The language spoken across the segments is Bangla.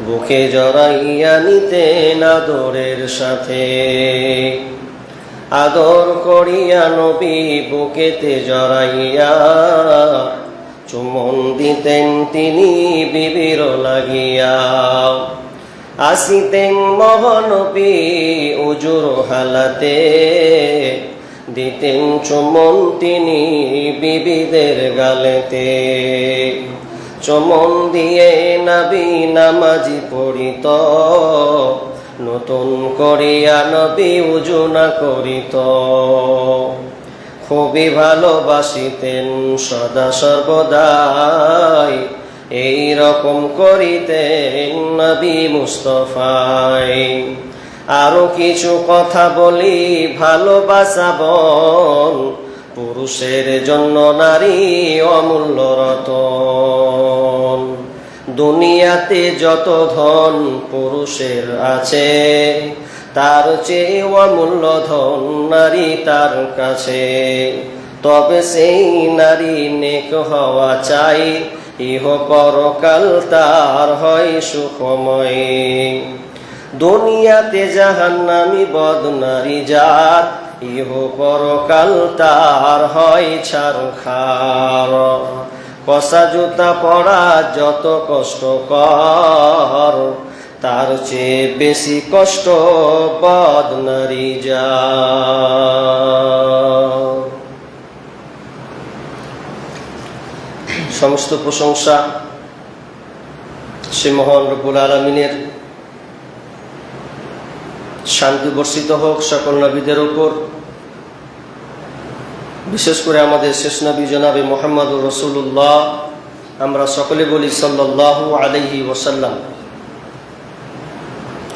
বুকে জড়াইয়া নিতেন আদরের সাথে। আদর করিয়া নবী বুকেতে জড়াইয়া চুমন দিতেন তিনি বিবির লাগিয়া। আসিতেন মহানবী উজুর হালাতে, দিতেন চুমন তিনি বিবিদের গালেতে। চমন দিয়ে নাবি নামাজি পড়িত। নতুন করিয়া নবী উজুনা করিত। খুবই ভালোবাসিতেন সদা সর্বদাই। এই রকম করিতেন নবী মুস্তফাই। আরও কিছু কথা বলি, ভালোবাসা বল। পুরুষের জন্য নারী অমূল্য রতন। দুনিয়াতে যত ধন পুরুষের আছে, তার চেয়ে অমূল্য ধন নারী তার কাছে। তবে সেই নারী নেক হওয়া চাই, ইহ পরকাল তার হয় সুখময়। দুনিয়াতে জাহান্নামি বদ নারী জাত, ইহ পরকাল তার হয় ছাড় খার কষা জুতা পড়া যত কষ্ট কর, তার চেয়ে বেশি কষ্ট বদ নারী যা। সমস্ত প্রশংসা সে মহান রবুল আলমিনের। শান্তি বর্ষিত হোক সকল নবীদের উপর। বিশেষ করে আমাদের শেষ নবী জনাবে মোহাম্মদ রসুল্লাহ আমরা সকলে বলি সাল্লাহ আলহি ওসাল্লাম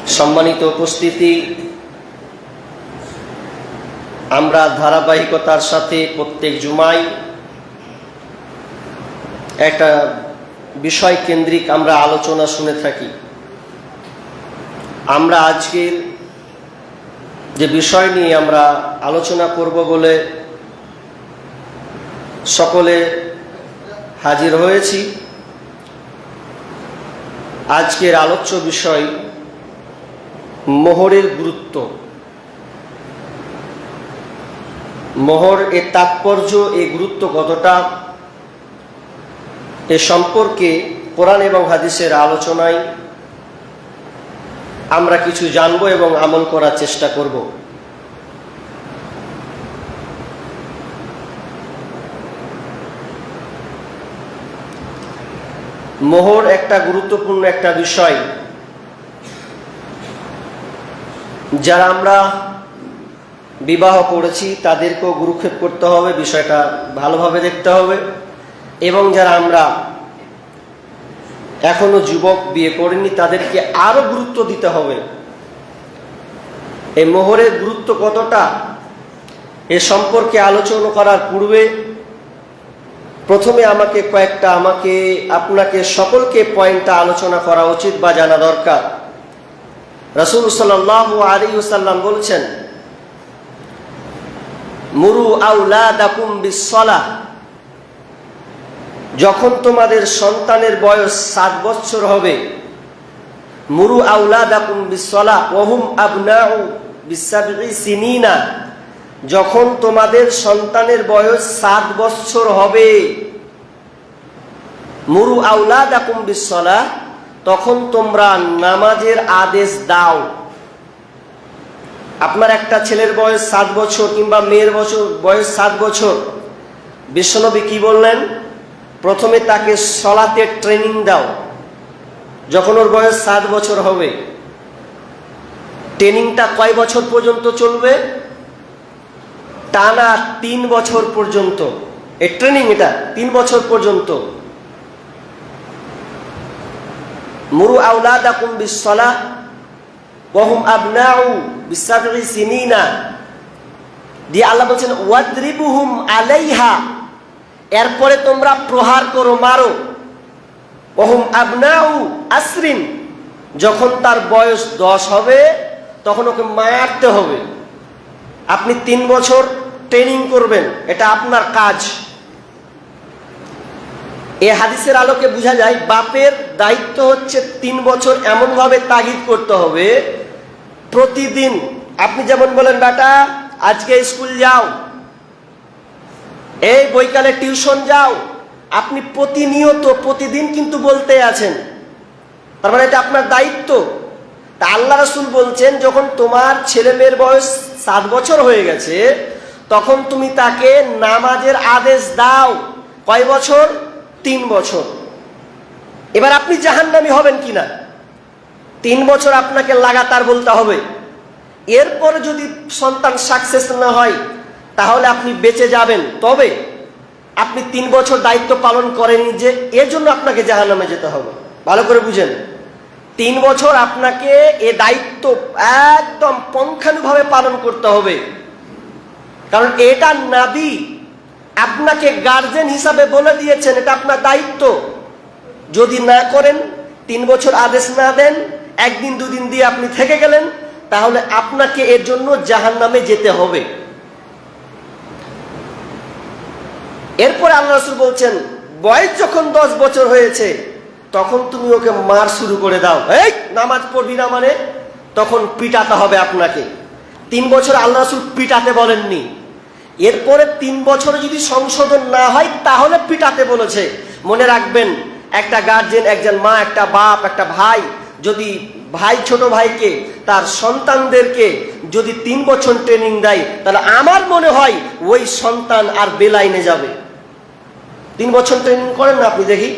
সম্মানিত উপস্থিতি, আমরা ধারাবাহিকতার সাথে প্রত্যেক জুমাই একটা বিষয় কেন্দ্রিক আমরা আলোচনা শুনে থাকি। আমরা আজকের যে বিষয় নিয়ে আমরা আলোচনা করব বলে সকলে হাজির হয়েছি। আজকের আলোচ্য বিষয় মোহরের গুরুত্ব। মোহর এর তাৎপর্য এ গুরুত্ব কতটা, এ সম্পর্কে কোরআন এবং হাদিসের আলোচনায় আমরা কিছু জানব এবং আমল করার চেষ্টা করব। মোহর একটা গুরুত্বপূর্ণ একটা বিষয়। যারা আমরা বিবাহ করেছি, তাদেরকেও গুরুক্ষেপ করতে হবে, বিষয়টা ভালোভাবে দেখতে হবে। এবং যারা আমরা এখনও যুবক বিয়ে করেনি, তাদেরকে আরও গুরুত্ব দিতে হবে। এই মোহরের গুরুত্ব কতটা, এ সম্পর্কে আলোচনা করার পূর্বে প্রথমে আমাকে কয়েকটা, আমাকে, আপনাকে সকলকে পয়েন্টটা আলোচনা করা উচিত বা জানা দরকার। রসুল সাল্লাহ আলী সাল্লাম বলছেন, মুরু আউলা দাকুম বিসলা যখন তোমাদের সন্তানের বয়স সাত বছর হবে, মুরু আউলা দাকুম বিসলা ওহুম আবনাউ বিসাবি সিনিনা। যখন তোমাদের সন্তানের বয়স সাত বছর হবে, মুরু আউলা দাকুম বিশ্বলা তখন তোমরা নামাজের আদেশ দাও। আপনার একটা ছেলের বয়স সাত বছর কিংবা মেয়ের বছর, বয়স সাত বছর। বিশ্বনবী কি বললেন? প্রথমে তাকে সলাতে ট্রেনিং দাও, যখন ওর বয়স সাত বছর হবে। ট্রেনিংটা কয় বছর পর্যন্ত চলবে? টানা তিন বছর পর্যন্ত। এই ট্রেনিং এটা, তিন বছর পর্যন্ত। মুরু আউলাদাকুম বিসলা ওহুম আবনাউ বিসাবি সিনিনা। দিয়ে আল্লাহ বলছেন, ওয়াদ্রিবুহুম আলাইহা এরপরে তোমরা প্রহার করো, মারো। ওহুম আবনাউ আসরিন, যখন তার বয়স দশ হবে, তখন ওকে মারতে হবে। আপনি তিন বছর ট্রেনিং করবেন, এটা আপনার কাজ। এ হাদিসের আলোকে বোঝা যায়, বাপের দায়িত্ব হচ্ছে তিন বছর এমনভাবে তাগিদ করতে হবে, প্রতিদিন। আপনি যেমন বলেন, বেটা, আজকে স্কুল যাও, এই বৈকালে টিউশন যাও। আপনি প্রতিনিয়ত, প্রতিদিন কিন্তু বলতে আছেন। তার মানে এটা আপনার দায়িত্ব। তা আল্লাহ রসুল বলছেন, যখন তোমার ছেলে মেয়ের বয়স সাত বছর হয়ে গেছে, তখন তুমি তাকে নামাজের আদেশ দাও। কয় বছর? তিন বছর। এবার আপনি জাহান্নামি হবেন কিনা? তিন বছর আপনাকে লাগাতার বলতে হবে। এরপরে যদি সন্তান সাকসেস না হয়, তাহলে আপনি বেঁচে যাবেন। তবে আপনি তিন বছর দায়িত্ব পালন করেননি যে এর জন্য আপনাকে জাহান্নামে যেতে হবে। ভালো করে বুঝেন। তিন বছর আপনাকে এ দায়িত্ব একদম পঙ্খানুভাবে পালন করতে হবে। কারণ এটা নাবি আপনাকে গার্জেন হিসাবে বলে দিয়েছেন, এটা আপনার দায়িত্ব। যদি না করেন, তিন বছর আদেশ না দেন, একদিন দুদিন দিয়ে আপনি থেকে গেলেন, তাহলে আপনাকে এর জন্য জাহান নামে যেতে হবে। এরপরে আল্লাহ রসুল বলছেন, বয়স যখন দশ বছর হয়েছে তখন তুমি ওকে মার শুরু করে দাও। এই! নামাজ পড়বি না মানে? তখন পিটাতে হবে আপনাকে। তিন বছর আল্লাহ রসুল পিটাতে বলেননি। এরপরে তিন বছরে যদি সংশোধন না হয় তাহলে পিটাতে বলেছে। মনে রাখবেন একটা গার্জেন একজন মা একটা বাপ একটা ভাই যদি ভাই ছোট ভাইকে তার সন্তানদেরকে যদি তিন বছর ট্রেনিং দেয় তাহলে আমার মনে হয় ওই সন্তান আর বেলাইনে যাবে। তিন বছর ট্রেনিং করেন না আপনি দেখি।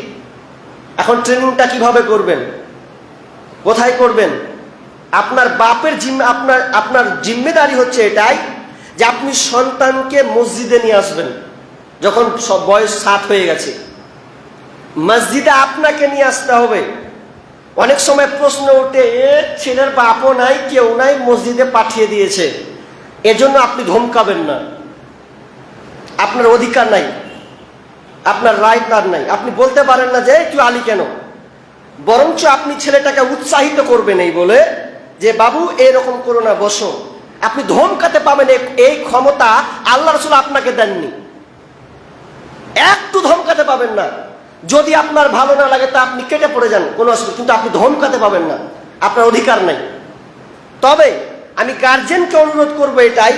এখন ট্রেনিংটা কীভাবে করবেন? কোথায় করবেন? আপনার বাপের জিম্মে আপনার আপনার জিম্মেদারি হচ্ছে এটাই যে আপনি সন্তানকে মসজিদে নিয়ে আসবেন, যখন সব বয়স সাত হয়ে গেছে। মসজিদে আপনাকে নিয়ে আসতে হবে। অনেক সময় প্রশ্ন ওঠে, এ, ছেলের বাপও নাই, কেউ নাই, মসজিদে পাঠিয়ে দিয়েছে। এজন্য আপনি ধমকাবেন না। আপনার অধিকার নাই। আপনার রাইট তার নাই। আপনি বলতে পারেন না যে তুই আলি কেন? বরঞ্চ আপনি ছেলেটাকে উৎসাহিত করবেন এই বলে যে, বাবু, এরকম করো না, বসো। আপনি ধমকাতে পাবেন এই ক্ষমতা আল্লাহ রসুল আপনাকে দেননি। একটু ধমকাতে পাবেন না। যদি আপনার ভালো না লাগে তা আপনি কেটে পড়ে যান, কোনো অসুবিধা কিন্তু আপনি ধমকাতে পাবেন না। আপনার অধিকার নেই। তবে আমি গার্জেনকে অনুরোধ করব এটাই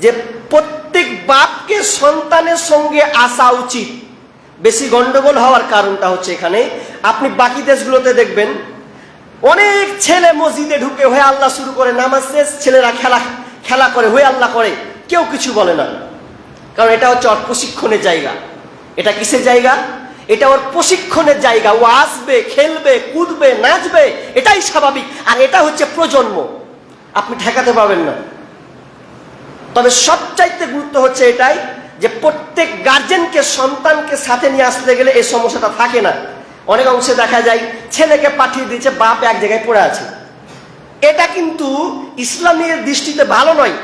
যে, প্রত্যেক বাপকে সন্তানের সঙ্গে আসা উচিত। বেশি গন্ডগোল হওয়ার কারণটা হচ্ছে এখানে। আপনি বাকি দেশগুলোতে দেখবেন, অনেক ছেলে মসজিদে ঢুকে হয়ে আল্লাহ শুরু করে, নামাজ শেষ, ছেলেরা খেলা খেলা করে, হয়ে আল্লাহ করে। কেউ কিছু বলে না। কারণ এটা হচ্ছে ওর প্রশিক্ষণের জায়গা। এটা কিসের জায়গা? এটা ওর প্রশিক্ষণের জায়গা। ও আসবে, খেলবে, কুদবে, নাচবে, এটাই স্বাভাবিক। আর এটা হচ্ছে প্রজন্ম। আপনি ঠেকাতে পারবেন না। তবে সবচাইতে গুরুত্ব হচ্ছে এটাই যে প্রত্যেক গার্জেনকে, সন্তানকে সাথে নিয়ে আসতে গেলে এই সমস্যাটা থাকে না। অনেক অংশে দেখা যায় ছেলেকে পাঠিয়ে দিয়েছে, বাপ এক জায়গায় পড়ে আছে। এটা কিন্তু ইসলামের দৃষ্টিতে ভালো নয়।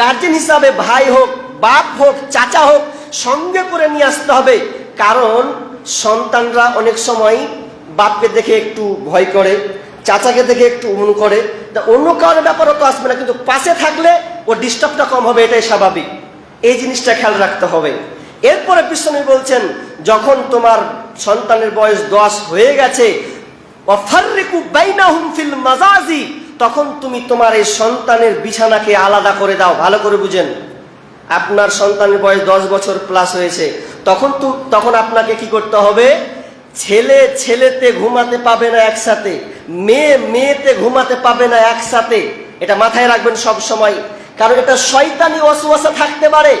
গার্জেন হিসাবে ভাই হোক, বাপ হোক, চাচা হোক, সঙ্গে করে নিয়ে আসতে হবে। কারণ সন্তানরা অনেক সময় বাপকে দেখে একটু ভয় করে, চাচাকে দেখে একটু উমন করে। তা অন্য কারোর ব্যাপারও তো আসবে না, কিন্তু পাশে থাকলে ও ডিস্টার্বটা কম হবে, এটাই স্বাভাবিক। এই জিনিসটা খেয়াল রাখতে হবে। এরপরে পিছনে বলছেন, যখন তোমার সন্তানের বয়স দশ হয়ে গেছে তখন তুমি তোমার এই সন্তানের বিছানাকে আলাদা করে দাও, ভালো করে বুঝেন। আপনার সন্তানের বয়স দশ বছর প্লাস হয়েছে, তখন তো, তখন আপনাকে কি করতে হবে? ছেলে ছেলেতে ঘুমাতে পাবে না একসাথে, মেয়ে মেয়েতে ঘুমাতে পাবে না একসাথে। এটা মাথায় রাখবেন সব সময়। কারণ এটা শয়তানি অসুয়াশা থাকতে পারে।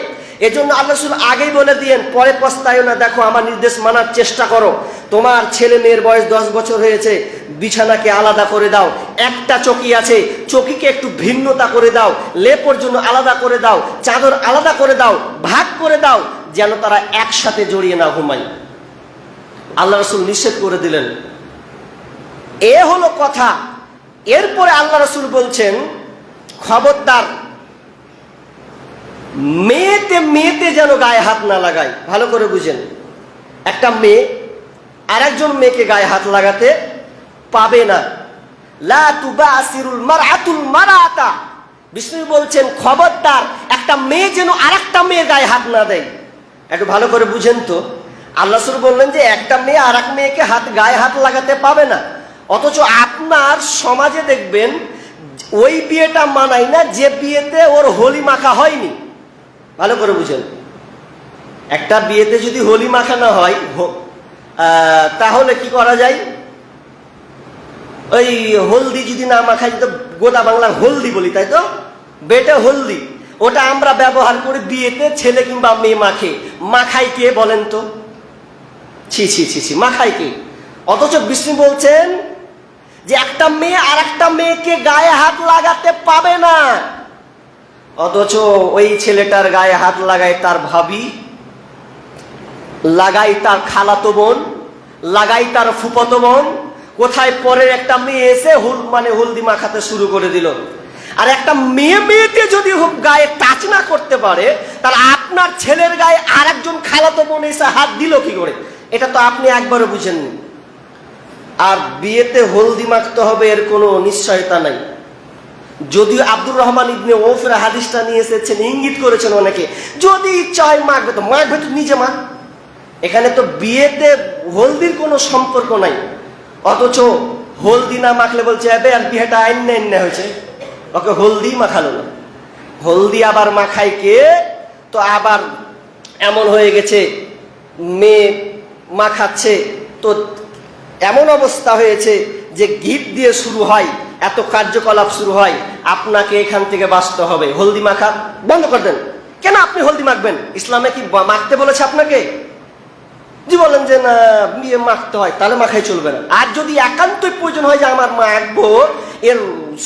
এজন্য আল্লাহ রসুল আগেই বলে দিয়েন, পরে পস্তায় না, দেখো আমার নির্দেশ মানার চেষ্টা করো। তোমার ছেলে মেয়ের বয়স দশ বছর হয়েছে, বিছানাকে আলাদা করে দাও, একটা চকি আছে, চকিকে একটু ভিন্নতা করে দাও, লেপর জন্য আলাদা করে দাও, চাদর আলাদা করে দাও, ভাগ করে দাও, যেন তারা একসাথে জড়িয়ে না ঘুমায়। আল্লাহ রসুল নিষেধ করে দিলেন। এ হলো কথা। এরপরে আল্লাহ রসুল বলছেন, খবরদার মেয়েতে মেয়েতে যেন গায়ে হাত না লাগায়, ভালো করে বুঝেন। একটা মেয়ে আরেকজন মেয়েকে গায়ে হাত লাগাতে পাবে না। বিষ্ণু বলছেন, খবরদার, একটা মেয়ে যেন আরেকটা মেয়ের গায়ে হাত না দেয়। একটু ভালো করে বুঝেন তো। আল্লাহ রসুল বললেন যে, একটা মেয়ে আর এক মেয়েকে হাত, গায়ে হাত লাগাতে পাবে না। অথচ আপনার সমাজে দেখবেন, ওই বিয়েটা মানাই না, যে বিয়েতে ওর হোলি মাখা হয়নি। ভালো করে বুঝেন। একটা বিয়েতে যদি হোলি মাখানো হয় তাহলে কি করা যায়? ওই হলদি যদি না মাখাই তো গোদা বাংলার হলদি বলি, তাই তো? বেটে হলদি, ওটা আমরা ব্যবহার করি বিয়েতে ছেলে কিংবা মেয়ে মাখে। মাখাই কে বলেন তো? ছি ছি ছি ছি মাখাই কে? অথচ বিষ্ণু বলছেন যে একটা মেয়ে আর একটা মেয়েকে গায়ে হাত লাগাতে পাবে না। অথচ ওই ছেলেটার গায়ে হাত লাগায় তার ভাবি লাগাই তার খালাতো বোন লাগাই তার ফুপতো বোন, কোথায় পরের একটা মেয়ে এসে হুল মানে হলদি মাখাতে শুরু করে দিল। আর একটা মেয়ে মেয়েতে যদি গায়ে টাচ না করতে পারে, তাহলে আপনার ছেলের গায়ে আর একজন খালাতো বোন এসে হাত দিল কি করে? এটা তো আপনি একবারও বুঝেননি। আর বিয়েতে হলদি মাখতে হবে এর কোনো নিশ্চয়তা নাই। যদিও আব্দুর রহমান ইবনে ওফের হাদিসটা নিয়ে এসেছেন, ইঙ্গিত করেছেন অনেকে, যদি ইচ্ছা হয় মাখবে তো মাখবে তো নিজে মাখ এখানে তো বিয়েতে হলদির কোনো সম্পর্ক নাই, অথচ হলদি না মাখলে বলছে, এবে, আর বিয়েটা আইন না হয়েছে। ওকে হলদি মাখালো না। হলদি আবার মাখাই কে? তো আবার এমন হয়ে গেছে, মেয়ে মাখাচ্ছে, তো এমন অবস্থা হয়েছে যে গিট দিয়ে শুরু হয়। এত কার্যকলাপ শুরু হয়, আপনাকে এখান থেকে বাঁচতে হবে। হলদি মাখা বন্ধ করে দেন। কেন আপনি হলদি মাখবেন? ইসলামে কি মাখতে বলেছে আপনাকে? জি বলেন যে, না, বিয়ে মাখতে হয়। তাহলে মাখাই চলবে না। আর যদি একান্তই প্রয়োজন হয় যে, আমার মাখবো এর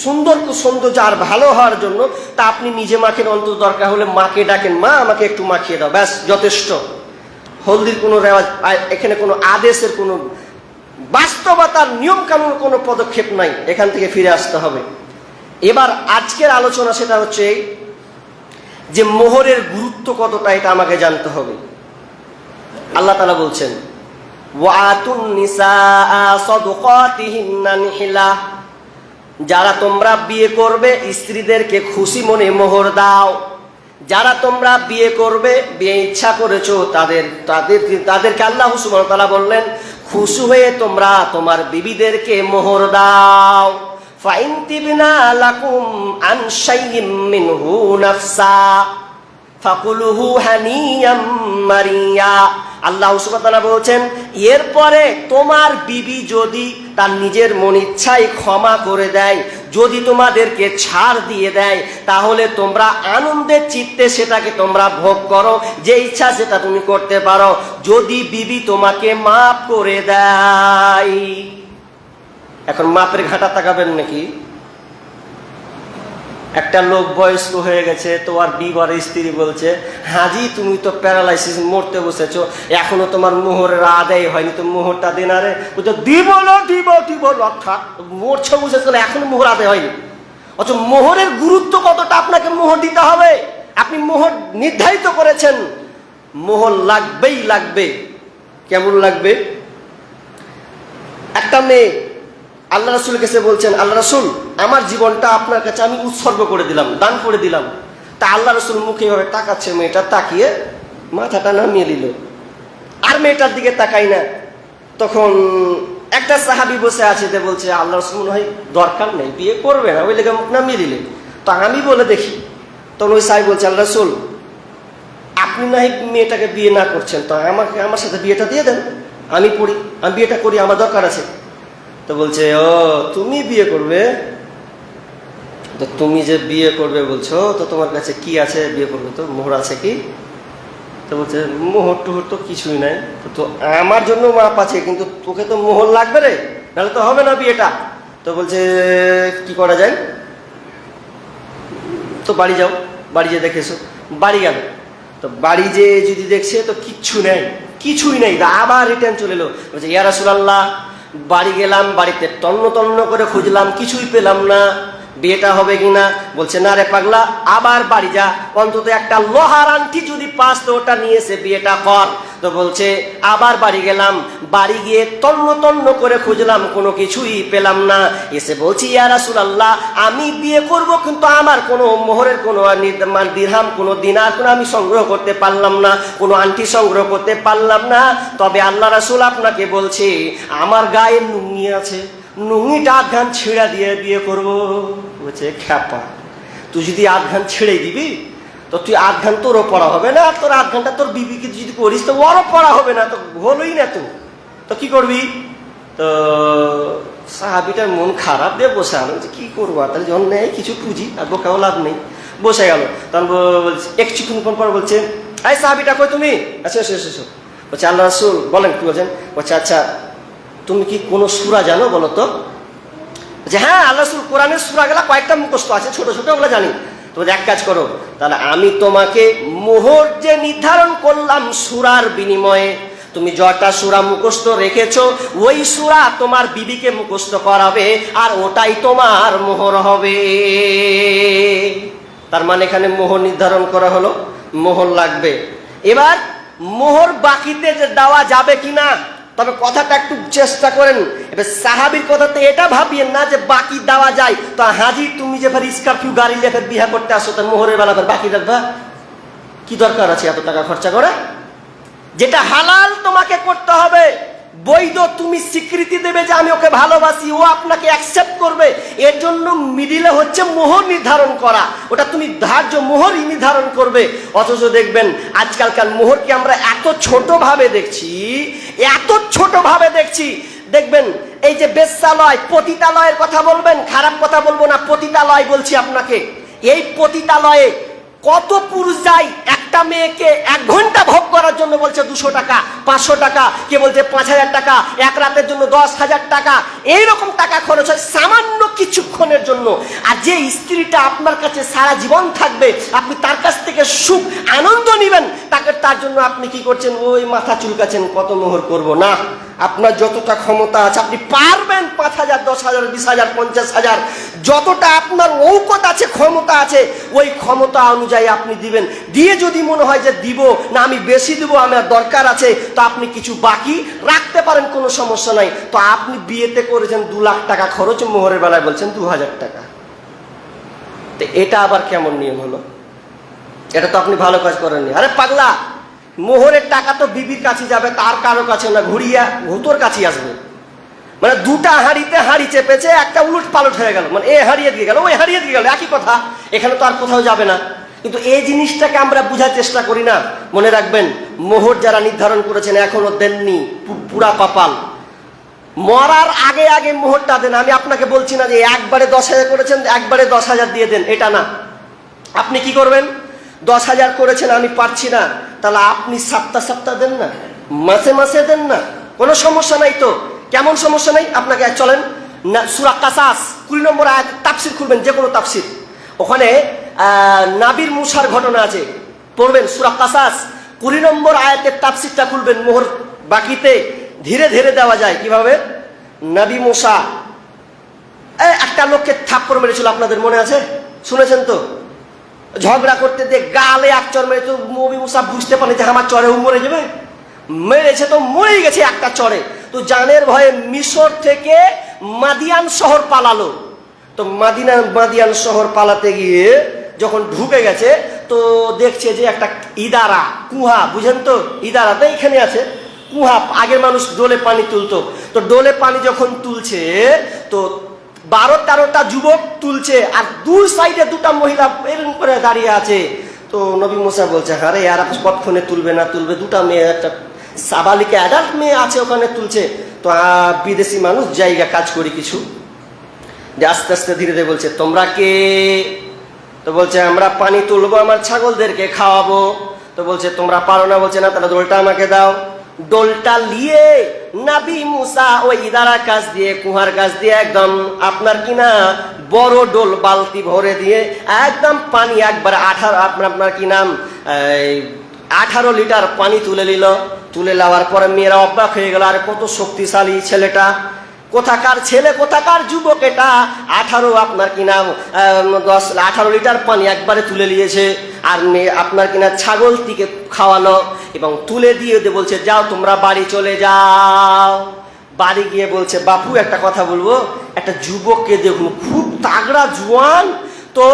সুন্দর সৌন্দর্য আর ভালো হওয়ার জন্য, তা আপনি নিজে মাখেন, অন্তত দরকার হলে মাকে ডাকেন। মা, আমাকে একটু মাখিয়ে দাও। ব্যাস, যথেষ্ট। হলদির কোনো রেওয়াজ এখানে কোনো আদেশের কোনো বাস্তবতার নিয়ম কানুন কোনো পদক্ষেপ নাই, এখান থেকে ফিরে আসতে হবে। এবার আজকের আলোচনা সেটা হচ্ছে যে মোহরের গুরুত্ব কতটা, এটা আমাকে জানতে হবে। আল্লাহ তালা বলছেন যারা তোমরা বিয়ে করবে, স্ত্রীদেরকে খুশি মনে মোহর দাও। যারা তোমরা বিয়ে করবে, বিয়ে ইচ্ছা করেছ, তাদের তাদের, তাদেরকে আল্লাহ সুবহানাহু তাআলা বললেন খুশি হয়ে তোমরা তোমার বিবিদেরকে মোহর দাও। ফাকুলুহু হানিয়াম মারিয়া। আল্লাহ সুবহানাহু বলছেন, এরপরে তোমার বিবি যদি তার নিজের মন ইচ্ছায় ক্ষমা করে দেয়, যদি তোমাদেরকে ছাড় দিয়ে দেয়, তাহলে তোমরা আনন্দের চিত্তে সেটাকে তোমরা ভোগ করো, যে ইচ্ছা সেটা তুমি করতে পারো। যদি বিবি তোমাকে মাফ করে দেয়। এখন মাপের ঘাটা তাকাবেন নাকি? একটা লোক বয়স্ক হয়ে গেছে তোমার বিবার স্ত্রী বলছে, হাজি, তুমি তো প্যারালাইসিস মরতে বসেছো, এখনও তোমার মোহরের আদায় হয়নি, তো মোহরটা দিন আরে বলছে দিব না, দিব দিব রক্ষা মরছে বুঝেছিল এখনও মোহর আদায় হয়নি। অথচ মোহরের গুরুত্ব কতটা আপনাকে মোহর দিতে হবে? আপনি মোহর নির্ধারিত করেছেন। মোহর লাগবেই লাগবে। কেমন লাগবে? একটা মেয়ে আল্লাহ রসুল কাছে বলছেন, আল্লাহ রসুল, আমার জীবনটা আপনার কাছে আমি উৎসর্গ করে দিলাম, দান করে দিলাম। তা আল্লাহ রসুল মুখে এভাবে তাকাচ্ছে, মেয়েটা তাকিয়ে মাথাটা নামিয়ে নিল। আর মেয়েটার দিকে তাকাই না। তখন একটা সাহাবি বসে আছে যে বলছে, আল্লাহ রসুল মনে হয় দরকার নেই, বিয়ে করবে না। ওই লেগে মুখ নামিয়ে দিলে। তো আমি বলে দেখি, তখন ওই সাহেব বলছে, আল্লাহ রসুল, আপনি না মেয়েটাকে বিয়ে না করছেন, তো আমাকে, আমার সাথে বিয়েটা দিয়ে দেন। আমি পড়ি, আমি বিয়েটা করি, আমার দরকার আছে। তো বলছে, ও, তুমি বিয়ে করবে? তো তুমি যে বিয়ে করবে বলছো, তো তোমার কাছে কি আছে বিয়ে করবে তো? মোহর আছে কি? তো বলছে, মোহর টোহর তো কিছুই নাই। তো- আমার জন্য মাপ আছে, কিন্তু তোকে তো মোহর লাগবে রে। নাহলে তো হবে না বিয়েটা। তো বলছে, কি করা যায়? তো বাড়ি যাও, বাড়ি যেয়ে দেখেছ বাড়ি গেল। তো বাড়ি যে যদি দেখছে, তো কিচ্ছু নেই। কিছুই নেই। আবার রিটার্ন চলে এলো। বলছে, ইয়া রাসূলুল্লাহ বাড়ি গেলাম বাড়িতে তন্ন তন্ন করে খুঁজলাম কিছুই পেলাম না। বিয়েটা হবে কিনা? বলছে, না রে পাগলা, আবার বাড়ি যা। অন্তত একটা লোহার আংটি যদি পাস তো ওটা নিয়ে এসে বিয়েটা কর। তো বলছে, আবার বাড়ি গেলাম। বাড়ি গিয়ে তন্ন তন্ন করে খুঁজলাম, কোনো কিছুই পেলাম না। এসে বলছি, ইয়া রাসূলুল্লাহ, আমি বিয়ে করব, কিন্তু আমার কোনো মোহরের, কোনো মানে দিরহাম, কোনো দিনার কোনো আমি সংগ্রহ করতে পারলাম না, কোনো আংটি সংগ্রহ করতে পারলাম না। তবে আল্লাহ রাসূল আপনাকে বলছে, আমার গায়ে নুঙ্গি আছে। নুঙ্গিটা আধখান ছিঁড়া দিয়ে বিয়ে করব। বলছে, খ্যাপা। তুই যদি আধখান ছেড়ে দিবি, তো তুই আধ ঘান তোরও পড়া হবে না তোর আধ ঘণ্টা তোর বিবিকে যদি করিস, তো ওরও পড়া হবে না, তো হলোই না তো। তো কি করবি? তো সাহাবিটার মন খারাপ দিয়ে বসে আলো। যে কি করব? তাহলে যখন নেই, কিছু পুঁজি, আর বোকাও লাভ নেই। বসে গেল। তখন বলছে এক চিকুন পর বলছে, এই সাহাবিটা কই তুমি? আচ্ছা এসো এসো। বলছে, আল্লাহ রাসুল, বলেন কি বলছেন? বলছে আচ্ছা তুমি কি কোনো সুরা জানো বলো তো? যে হ্যাঁ আল্লাহ কোরআনের সুরা গেলা কয়েকটা মুখস্থ আছে, ছোট ছোট, ওগুলো জানি। তো এক কাজ করো, তাহলে আমি তোমাকে মোহর যে নির্ধারণ করলাম সুরার বিনিময়ে, তুমি যটা সুরা মুখস্থ রেখেছো, ওই সুরা তোমার বিবিকে মুখস্থ করাবে, আর ওটাই তোমার মোহর হবে। তার মানে এখানে মোহর নির্ধারণ করা হলো, মোহর লাগবে। এবার মোহর বাকিতে যে দেওয়া যাবে কিনা তবে কথাটা একটু চেষ্টা করেন। এবার সাহাবির কথাতে এটা ভাবিয়েন না যে বাকি দেওয়া যায়। তো হাজি তুমি যে ফের স্কর্পিও গাড়ি ফের বিহা করতে আসো তার মোহরের বেলা বাকি রাখবা? কি দরকার আছে এত টাকা খরচা করে? যেটা হালাল তোমাকে করতে হবে। বৈধ তুমি স্বীকৃতি দেবে যে আমি ওকে ভালোবাসি, ও আপনাকে অ্যাকসেপ্ট করবে। এর জন্য মিডিলে হচ্ছে মোহর নির্ধারণ করা। ওটা তুমি ধার্য মোহরই নির্ধারণ করবে। অথচ দেখবেন, আজকালকার মোহরকে আমরা এত ছোট ভাবে দেখছি, এত ছোট ভাবে দেখছি। দেখবেন, এই যে বেশ্যালয়, পতিতালয়ের কথা বলবেন, খারাপ কথা বলব না, পতিতালয় বলছি আপনাকে। এই পতিতালয়ে কত পুরুষ যায় একটা মেয়েকে এক ঘণ্টা ভোগ করার জন্য বলছে দুশো টাকা, পাঁচশো টাকা, কে বলছে পাঁচ হাজার টাকা, এক রাতের জন্য দশ হাজার টাকা। এইরকম টাকা খরচ হয় সামান্য কিছুক্ষণের জন্য। আর যে স্ত্রীটা আপনার কাছে সারা জীবন থাকবে, আপনি তার কাছ থেকে সুখ, আনন্দ নেবেন, তাকে তার জন্য আপনি কি করছেন? ওই মাথা চুলকাচ্ছেন, কত মোহর করব? না। আপনার যতটা ক্ষমতা আছে, আপনি পারবেন পাঁচ হাজার, দশ হাজার, বিশ হাজার, পঞ্চাশ হাজার, যতটা আপনার ঔকত আছে, ক্ষমতা আছে, ওই ক্ষমতা অনুযায়ী আপনি দিবেন। দিয়ে যদি মনে হয় যে দিব, না আমি বেশি দিব আমার দরকার আছে, তো আপনি কিছু বাকি রাখতে পারেন, কোনো সমস্যা নাই। তো আপনি বিয়েতে করেছেন দু লাখ টাকা খরচ, মোহরের বেলায় বলছেন দু হাজার টাকা। তো এটা আবার কেমন নিয়ম হলো? এটা তো আপনি ভালো কাজ করেননি। আরে পাগলা! মোহরের টাকা তো বিবির কাছে যাবে, তার কারও কাছে না, ঘুরিয়া ভূতোর কাছে আসবে। মানে দুটা হাঁড়িতে হাঁড়ি চেপেছে, একটা উলট পালট হয়ে গেল। মানে এ হারিয়ে দিয়ে গেল, ওই হারিয়ে দিয়ে গেল, একই কথা, এখানে তো আর কোথাও যাবে না। কিন্তু এই জিনিসটাকে আমরা বোঝার চেষ্টা করি না। মনে রাখবেন, মোহর যারা নির্ধারণ করেছেন এখনও দেননি পুরা পাপাল মরার আগে আগে মোহরটা দেন। আমি আপনাকে বলছি না যে একবারে দশ হাজার করেছেন, একবারে দশ হাজার দিয়ে দেন, এটা না। আপনি কি করবেন? দশ হাজার করেছেন, আমি পারছি না। তাহলে আপনি সপ্তাহ সপ্তাহ দেন না, মাসে মাসে দেন না। কোনো সমস্যা নাই তো। কেমন সমস্যা নাই? আপনাকে চলেন, না, সুরা কাসাস, কুড়ি নম্বর আয়াত, তাফসির খুলবেন, যে কোনো তাফসির। ওখানে নাবির মুসার ঘটনা আছে। পড়বেন সুরা কাসাস, কুড়ি নম্বর আয়াতের তাফসিরটা খুলবেন মোহর বাকিতে। ধীরে ধীরে দেওয়া যায়। কীভাবে? নাবি মুসা। একটা লোককে থাপ্পড় মেরেছিল, আপনাদের মনে আছে? শুনেছেন তো? ঝগড়া করতে দিয়ে গালে এক চর মেরে তো মবি মুসা বুঝতে পারে যে আমার চরে মরে যাবে? মেরেছে তো মরেই গেছে একটা চরে। তো জানের ভয়ে মিশর থেকে মাদিয়ান শহর পালালো। তো মাদিনা, মাদিয়ান শহর পালাতে গিয়ে যখন ঢুকে গেছে, তো দেখছে যে একটা ইদারা, কুহা, বুঝেন তো? ইদারা তো এখানে আছে। কুহা, আগের মানুষ ডোলে পানি তুলতো। তো ডোলে পানি যখন তুলছে, তো বারো তেরোটা যুবক তুলছে আর দুই সাইডে দুটা মহিলা এরকম করে দাঁড়িয়ে আছে। তো নবী মোসা বলছে, আরে আর কতক্ষণে তুলবে না তুলবে? দুটা মেয়ে, একটা সাবালিকে অ্যাডাল্ট মেয়ে আছে ওখানে তুলছে। তো বিদেশি মানুষ, জায়গা, কাজ করি কিছু। যে আস্তে আস্তে ধীরে ধীরে বলছে, তোমরা কে? তো বলছে, আমরা পানি তুলবো, আমার ছাগলদেরকে খাওয়াবো। তো বলছে, তোমরা পারো না? বলছে, না, তাহলে দোলটা আমাকে দাও। ডোলটা লিয়ে নাবি মুসা ওই ইদারা কাজ দিয়ে, কুহার কাজ দিয়ে একদম আপনার কিনা বড় ডোল বালতি ভরে দিয়ে একদম পানি একবার আঠারো, আপনার আপনার কি নাম আঠারো লিটার পানি তুলে নিল। তুলে নেওয়ার পরে মেয়েরা অবাক হয়ে গেল, আর কত শক্তিশালী ছেলেটা। কোথাকার ছেলে, কোথাকার যুবক এটা? আঠারো আপনার কিনা দশ, আঠারো লিটার পানি একবারে তুলে নিয়েছে। আর আপনার কিনা ছাগল থেকে খাওয়ানো এবং তুলে দিয়ে দিয়ে বলছে, যাও তোমরা বাড়ি চলে যাও। বাড়ি গিয়ে বলছে, বাপু, একটা কথা বলব। একটা যুবককে দেখুন, খুব তাগড়া জোয়ান তো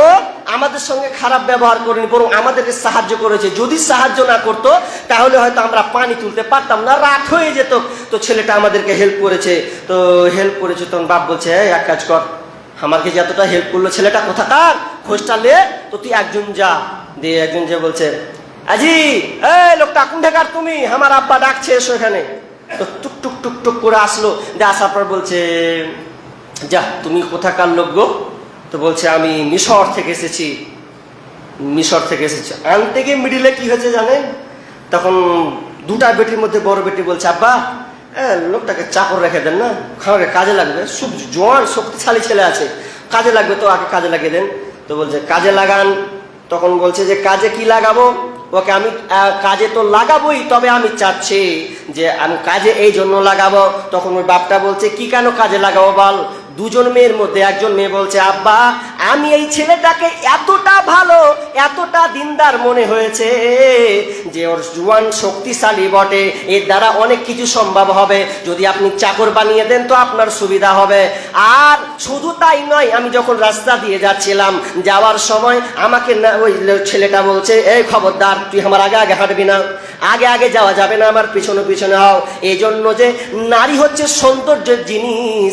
আমাদের সঙ্গে খারাপ ব্যবহার করেনি, বরং আমাদেরকে সাহায্য করেছে। যদি সাহায্য না করতো, তাহলে হয়তো আমরা পানি তুলতে পারতাম না, রাত হয়ে যেত। তো ছেলেটা আমাদেরকে হেল্প করেছে। তো হেল্প করেছে, তখন বাপ বলছে এক কাজ কর আমাকে যে এতটা হেল্প করল, ছেলেটা কোথাকার? খোঁজটা লে, তো তুই একজন যা। দিয়ে একজন যে বলছে, আজি, এই, লোকটা কোন ঢাকার তুমি? আমার আব্বা ডাকছে, এসো এখানে। তো টুক টুক টুক টুক করে আসলো। দিয়ে আসার পর বলছে, যা, তুমি কোথাকার লোক গো? তো বলছে, আমি মিশর থেকে এসেছি। মিশর থেকে এসেছি। আনতে গিয়ে মিডিলে কি হয়েছে জানেন? তখন দুটা বেটির মধ্যে বড় বেটি বলছে, আব্বা হ্যাঁ লোকটাকে চাকর রেখে দেন না। খাওয়াকে কাজে লাগবে। খুব জোয়ান শক্তিশালী ছেলে আছে। কাজে লাগবে তো, আগে কাজে লাগিয়ে দেন। তো বলছে, কাজে লাগান। তখন বলছে যে, কাজে কি লাগাবো? ওকে, আমি কাজে তো লাগাবোই, তবে আমি চাচ্ছি যে, আমি কাজে এই জন্য লাগাবো। তখন ওই বাপটা বলছে, কি কেন কাজে লাগাবো বল? দুজন মেয়ের মধ্যে একজন মেয়ে বলছে আব্বা আমি এই ছেলেটাকে এতটা ভালো, এতটা দিনদার মনে হয়েছে যে ওর জুয়ান শক্তিশালী বটে। এর দ্বারা অনেক কিছু সম্ভব হবে। যদি আপনি চাকর বানিয়ে দেন তো আপনার সুবিধা হবে। আর শুধু তাই নয়, আমি যখন রাস্তা দিয়ে যাচ্ছিলাম, যাওয়ার সময় আমাকে না, ওই ছেলেটা বলছে, এই খবরদার, তুই আমার আগে আগে হাঁটবি না। আগে আগে যাওয়া যাবে না আমার, পিছনে পিছনে হও এই জন্য যে নারী হচ্ছে সৌন্দর্যের জিনিস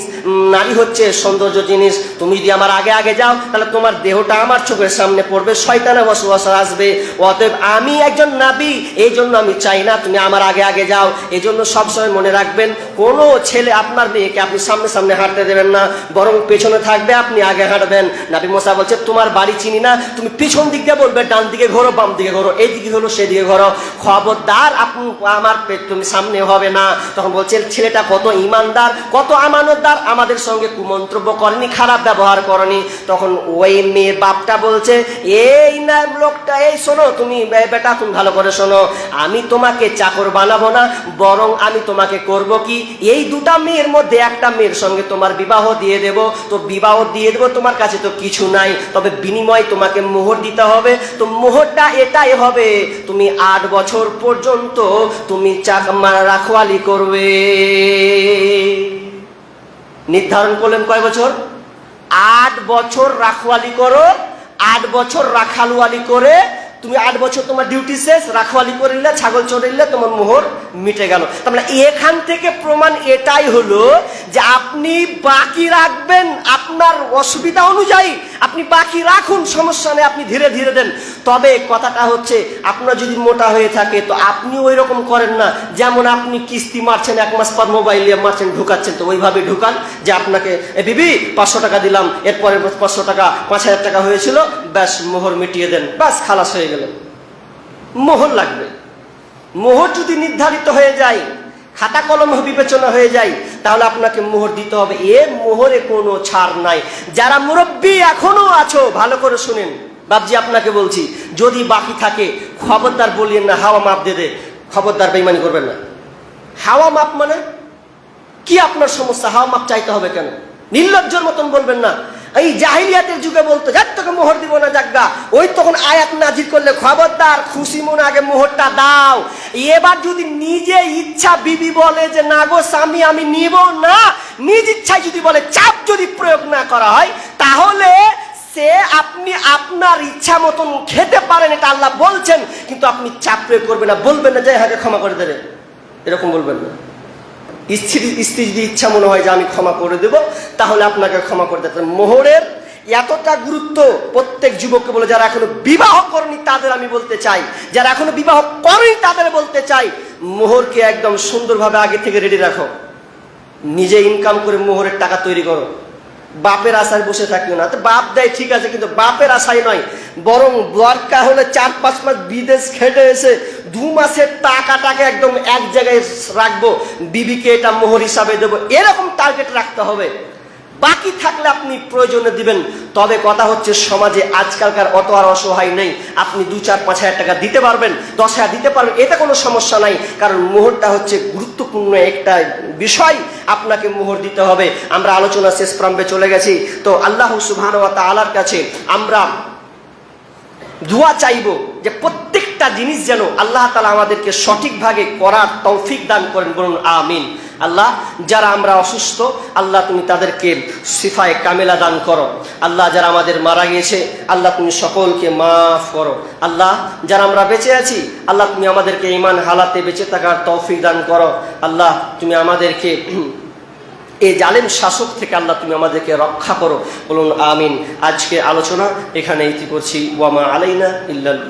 নারী হচ্ছে সৌন্দর্য জিনিস। তুমি যদি আমার আগে আগে যাও তাহলে তোমার দেহটা আমার চোখের সামনে পড়বে শয়তানে বসবাস আসবে। অতএব আমি একজন নাবি এই জন্য আমি চাই না তুমি আমার আগে আগে যাও। এই জন্য সবসময় মনে রাখবেন, কোনো ছেলে আপনার মেয়েকে আপনি সামনে সামনে হাঁটতে দেবেন না, বরং পেছনে থাকবে, আপনি আগে হাঁটবেন। নাবি মোসা বলছে, তোমার বাড়ি চিনি না, তুমি পিছন দিক দিয়ে বলবে, ডান দিকে ঘোরো, বাম দিকে ঘোরো এইদিকে হলো সেদিকে ঘোরো। খবরদার, আপনি আমার তুমি সামনে হবে না। তখন বলছে, ছেলেটা কত ইমানদার, কত আমানতদার, আমাদের সঙ্গে কুমন্তব্য করেনি, খারাপ ব্যবহার করেনি। তখন ওই মেয়ের বাপটা বলছে, এই না লোকটা, এই শোনো, তুমি বেটা, তুমি ভালো করে শোনো। আমি তোমাকে চাকর বানাবো না, বরং আমি তোমাকে করব কি? এই দুটা মেয়ের মধ্যে একটা মেয়ের সঙ্গে তোমার বিবাহ দিয়ে দেব। তো বিবাহ দিয়ে দেবো, তোমার কাছে তো কিছু নাই। তবে বিনিময় তোমাকে মোহর দিতে হবে। তো মোহরটা এটাই হবে, তুমি আট বছর পর্যন্ত তুমি চাক মা- রাখওয়ালি করবে। নির্ধারণ করলেন কয় বছর? আট বছর রাখওয়ালি করো আট বছর রাখালওয়ালি করে তুমি আট বছর তোমার ডিউটি শেষ, রাখওয়ালি করে নিলে, ছাগল চড়ে নিলে, তোমার মোহর মিটে গেল। তার মানে এখান থেকে প্রমাণ এটাই হলো যে আপনি বাকি রাখবেন আপনার অসুবিধা অনুযায়ী। আপনি বাকি রাখুন, সমস্যা নেই, আপনি ধীরে ধীরে দেন। তবে কথাটা হচ্ছে, আপনার যদি মোটা হয়ে থাকে, তো আপনি ওই রকম করেন না। যেমন আপনি কিস্তি মারছেন, এক মাস পর মোবাইল মারছেন, ঢুকাচ্ছেন, তো ওইভাবে ঢুকান যে আপনাকে বিবি, পাঁচশো টাকা দিলাম, এরপরে পাঁচশো টাকা, পাঁচ হাজার টাকা হয়েছিল ব্যাস মোহর মিটিয়ে দেন, ব্যাস খালাস হয়ে গেলেন মোহর লাগবে। মোহর যদি নির্ধারিত হয়ে যায়, খাতা কলম বিবেচনা হয়ে যায়, তাহলে আপনাকে মোহর দিতে হবে। এ মোহরে কোনো ছাড় নাই। যারা মুরব্বী এখনও আছো, ভালো করে শুনেন। বাবজি আপনাকে বলছি, যদি বাকি থাকে, খবরদার বলিয়েন না, হাওয়া মাপ দে। খবরদার বেইমানি করবেন না। হাওয়া মাপ মানে? কি আপনার সমস্যা? হাওয়া মাপ চাইতে হবে কেন? নির্লজ্জর মতন বলবেন না। এই জাহিলিয়াতের যুগে বলতো, যাক তোকে মোহর দিব না জাগা ওই তখন আয়াত নাজির করলে, খবরদার, খুশি মনে আগে মোহরটা দাও। এবার যদি নিজে ইচ্ছা, বিবি বলে যে, না গো স্বামী, আমি নিব না। নিজ ইচ্ছায় যদি বলে, চাপ যদি প্রয়োগ না করা হয়, তাহলে সে আপনি আপনার ইচ্ছা মতন খেতে পারেন। এটা আল্লাহ বলছেন, কিন্তু আপনি চাপ প্রয়োগ করবেন না। বলবেন না যে হাকে ক্ষমা করে দেবে এরকম বলবেন না। স্ত্রী স্ত্রী যদি ইচ্ছা মনে হয় যে আমি ক্ষমা করে দেব, তাহলে আপনাকে ক্ষমা করে দেবেন। মোহরের এতটা গুরুত্ব প্রত্যেক যুবককে বলে, যারা এখনও বিবাহ করেনি তাদের আমি বলতে চাই। যারা এখনও বিবাহ করেনি তাদের বলতে চাই, মোহরকে একদম সুন্দরভাবে আগে থেকে রেডি রাখো। নিজে ইনকাম করে মোহরের টাকা তৈরি করো। বাপের আশায় বসে থাকিও না। তো বাপ দেয় ঠিক আছে, কিন্তু বাপের আশায় নয়, বরং দরকার হলে চার পাঁচ মাস বিদেশ খেটে এসে দু মাসের টাকাটাকে একদম এক জায়গায় রাখব। বিবিকে এটা মোহর হিসাবে দেবো। এরকম টার্গেট রাখতে হবে। বাকি থাকলে আপনি প্রয়োজনে দিবেন। তবে কথা হচ্ছে, সমাজে আজকালকার অত আর অসহায় নেই। আপনি দু চার, পাঁচ হাজার টাকা দিতে পারবেন, দশ হাজার দিতে পারবেন এটা কোনো সমস্যা নাই। কারণ মোহরটা হচ্ছে গুরুত্বপূর্ণ একটা বিষয় আপনাকে মোহর দিতে হবে। আমরা আলোচনা শেষ প্রাম্বে চলে গেছি। তো আল্লাহ সুবহান ওয়া তাআলার কাছে আমরা দোয়া চাইব যে প্রত্যেকটা জিনিস যেন আল্লাহ তালা আমাদেরকে সঠিকভাবে করার তৌফিক দান করেন বলুন, আমিন। আল্লাহ, যারা আমরা অসুস্থ, আল্লাহ তুমি তাদেরকে সিফায় কামেলা দান করো। আল্লাহ, যারা আমাদের মারা গিয়েছে, আল্লাহ তুমি সকলকে মাফ করো। আল্লাহ, যারা আমরা বেঁচে আছি, আল্লাহ তুমি আমাদেরকে ইমান হালাতে বেঁচে থাকার তৌফিক দান করো। আল্লাহ, তুমি আমাদেরকে এই জালেম শাসক থেকে আল্লাহ তুমি আমাদেরকে রক্ষা করো। বলুন, আমিন। আজকে আলোচনা এখানে ইতি করছি। ওয়ামা আলাইনা ইল্লাল।